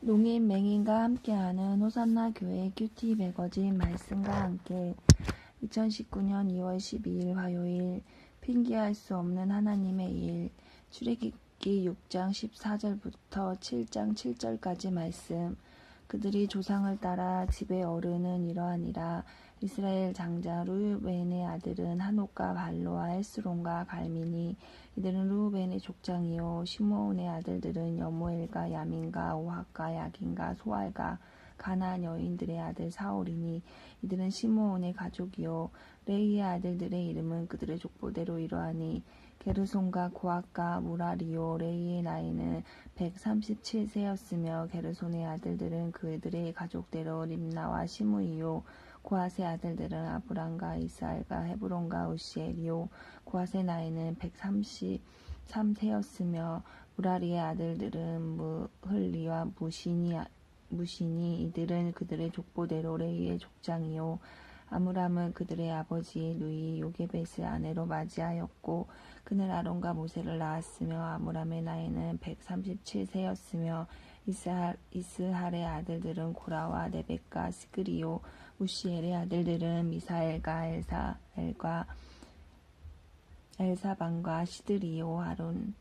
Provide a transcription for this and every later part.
농인 맹인과 함께하는 호산나 교회 큐티 매거진 말씀과 함께 2019년 2월 12일 화요일 핑계할 수 없는 하나님의 일 출애굽기 6장 14절부터 7장 7절까지 말씀 그들이 조상을 따라 집의 어른은 이러하니라. 이스라엘 장자 루벤의 아들은 한옥과 발로와 헬스론과 갈미니 이들은 루벤의 족장이요. 시므온의 아들들은 여모엘과 야민과 오학과 야긴과 소알과 가나안 여인들의 아들 사울이니 이들은 시므온의 가족이요. 레이의 아들들의 이름은 그들의 족보대로 이러하니 게르손과 고학과 무라리요. 레이의 나이는 137세였으며 게르손의 아들들은 그들의 가족대로 림나와 시므이요. 고핫의 아들들은 아브람과 이스알과 헤브론과 우시엘이요. 고핫의 나이는 133세였으며 무라리의 아들들은 무흘리와 무시니 무시니 이들은 그들의 족보대로 레이의 족장이요. 아므람은 그들의 아버지 누이 요게벳을 아내로 맞이하였고 그는 아론과 모세를 낳았으며 아므람의 나이는 137세였으며 이스할, 이스할의 아들들은 고라와 네벡과 스그리요 우시엘의 아들들은 미사엘과 엘사엘과 엘사반과 시드리요 아론은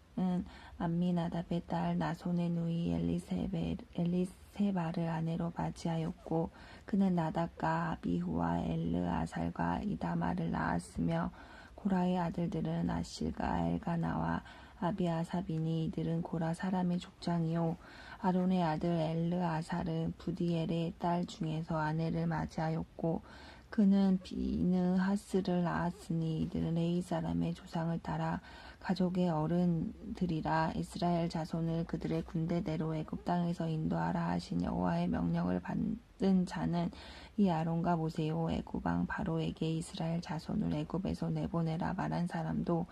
암미나답의 딸 나손의 누이 엘리세베, 엘리세바를 아내로 맞이하였고 그는 나답과 아비후와 엘르아살과 이다마를 낳았으며 고라의 아들들은 아실과 엘가나와 아비아사비니 이들은 고라 사람의 족장이요. 아론의 아들 엘르아살은 부디엘의 딸 중에서 아내를 맞이하였고 그는 비느하스를 낳았으니 이들은 레이 사람의 조상을 따라 가족의 어른들이라 이스라엘 자손을 그들의 군대대로 애굽 땅에서 인도하라 하신 여호와의 명령을 받은 자는 이 아론과 모세요. 애굽 왕 바로에게 이스라엘 자손을 애굽에서 내보내라 말한 사람도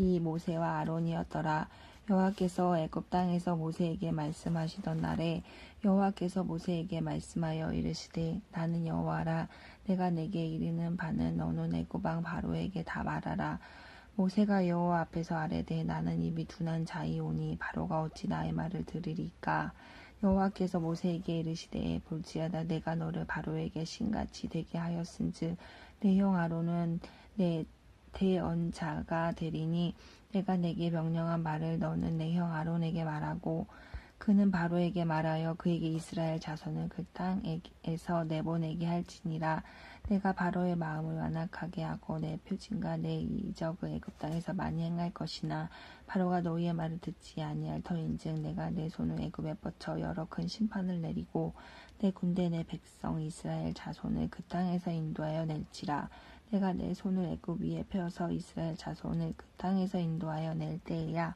이 모세와 아론이었더라. 여호와께서 애굽 땅에서 모세에게 말씀하시던 날에 여호와께서 모세에게 말씀하여 이르시되 나는 여호와라. 내가 내게 이르는 바는 너는 애굽 왕 바로에게 다 말하라. 모세가 여호와 앞에서 아뢰되 나는 입이 둔한 자이오니 바로가 어찌 나의 말을 들으리까? 여호와께서 모세에게 이르시되 볼지어다 내가 너를 바로에게 신같이 되게 하였은즉 내 형 아론은 내 대언자가 되리니 내가 내게 명령한 말을 너는 내 형 아론에게 말하고 그는 바로에게 말하여 그에게 이스라엘 자손을 그 땅에서 내보내게 할지니라. 내가 바로의 마음을 완악하게 하고 내 표징과 내 이적을 애굽 땅에서 많이 행할 것이나 바로가 너희의 말을 듣지 아니할 터인즉 내가 내 손을 애굽에 뻗쳐 여러 큰 심판을 내리고 내 군대 내 백성 이스라엘 자손을 그 땅에서 인도하여 낼지라 내가 내 손을 애굽 위에 펴서 이스라엘 자손을 그 땅에서 인도하여 낼 때에야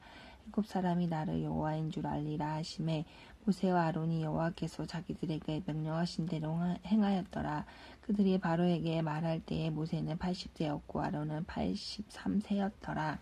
애굽 사람이 나를 여호와인 줄 알리라 하심에 모세와 아론이 여호와께서 자기들에게 명령하신 대로 행하였더라. 그들이 바로에게 말할 때에 모세는 80세였고 아론은 83세였더라.